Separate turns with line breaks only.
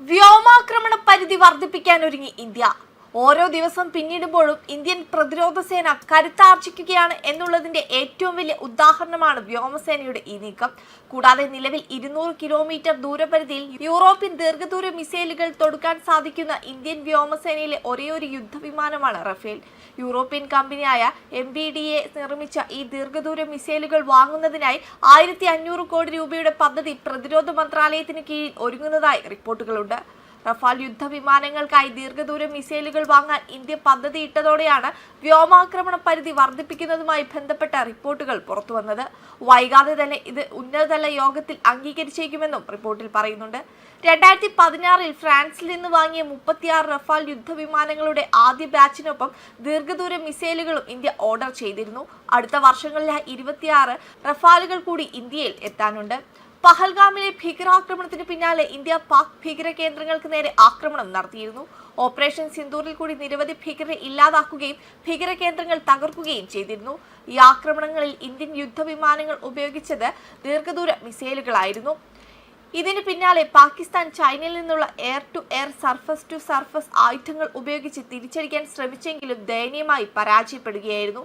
വ്യോമാക്രമണ പരിധി വർദ്ധിപ്പിക്കാൻ ഒരുങ്ങി ഇന്ത്യ. ഓരോ ദിവസം പിന്നിടുമ്പോഴും ഇന്ത്യൻ പ്രതിരോധ സേന കരുത്താർജിക്കുകയാണ് എന്നുള്ളതിന്റെ ഏറ്റവും വലിയ ഉദാഹരണമാണ് വ്യോമസേനയുടെ ഈ നീക്കം. കൂടാതെ നിലവിൽ ഇരുന്നൂറ് കിലോമീറ്റർ ദൂരപരിധിയിൽ യൂറോപ്യൻ ദീർഘദൂര മിസൈലുകൾ തൊടുക്കാൻ സാധിക്കുന്ന ഇന്ത്യൻ വ്യോമസേനയിലെ ഒരേയൊരു യുദ്ധവിമാനമാണ് റഫേൽ. യൂറോപ്യൻ കമ്പനിയായ എം ബി ഡി എ നിർമ്മിച്ച ഈ ദീർഘദൂര മിസൈലുകൾ വാങ്ങുന്നതിനായി ആയിരത്തി അഞ്ഞൂറ് കോടി രൂപയുടെ പദ്ധതി പ്രതിരോധ മന്ത്രാലയത്തിന് കീഴിൽ ഒരുങ്ങുന്നതായി റിപ്പോർട്ടുകളുണ്ട്. റഫാൽ യുദ്ധ വിമാനങ്ങൾക്കായി ദീർഘദൂര മിസൈലുകൾ വാങ്ങാൻ ഇന്ത്യ പദ്ധതിയിട്ടതോടെയാണ് വ്യോമാക്രമണ പരിധി വർദ്ധിപ്പിക്കുന്നതുമായി ബന്ധപ്പെട്ട റിപ്പോർട്ടുകൾ പുറത്തുവന്നത്. വൈകാതെ തന്നെ ഇത് ഉന്നതതല യോഗത്തിൽ അംഗീകരിച്ചേക്കുമെന്നും റിപ്പോർട്ടിൽ പറയുന്നുണ്ട്. രണ്ടായിരത്തി പതിനാറിൽ ഫ്രാൻസിൽ നിന്ന് വാങ്ങിയ മുപ്പത്തിയാറ് റഫാൽ യുദ്ധ വിമാനങ്ങളുടെ ആദ്യ ബാച്ചിനൊപ്പം ദീർഘദൂര മിസൈലുകളും ഇന്ത്യ ഓർഡർ ചെയ്തിരുന്നു. അടുത്ത വർഷങ്ങളിലായി ഇരുപത്തിയാറ് റഫാലുകൾ കൂടി ഇന്ത്യയിൽ എത്താനുണ്ട്. പഹൽഗാമിലെ ഭീകരാക്രമണത്തിന് പിന്നാലെ ഇന്ത്യ പാക് ഭീകര കേന്ദ്രങ്ങൾക്ക് നേരെ ആക്രമണം നടത്തിയിരുന്നു. ഓപ്പറേഷൻ സിന്ദൂറിൽ കൂടി നിരവധി ഭീകരരെ ഇല്ലാതാക്കുകയും ഭീകര കേന്ദ്രങ്ങൾ തകർക്കുകയും ചെയ്തിരുന്നു. ഈ ആക്രമണങ്ങളിൽ ഇന്ത്യൻ യുദ്ധവിമാനങ്ങൾ ഉപയോഗിച്ചത് ദീർഘദൂര മിസൈലുകളായിരുന്നു. ഇതിന് പിന്നാലെ പാകിസ്ഥാൻ ചൈനയിൽ നിന്നുള്ള air to air surface to surface ആയുധങ്ങൾ ഉപയോഗിച്ച് തിരിച്ചടിക്കാൻ ശ്രമിച്ചെങ്കിലും ദയനീയമായി പരാജയപ്പെടുകയായിരുന്നു.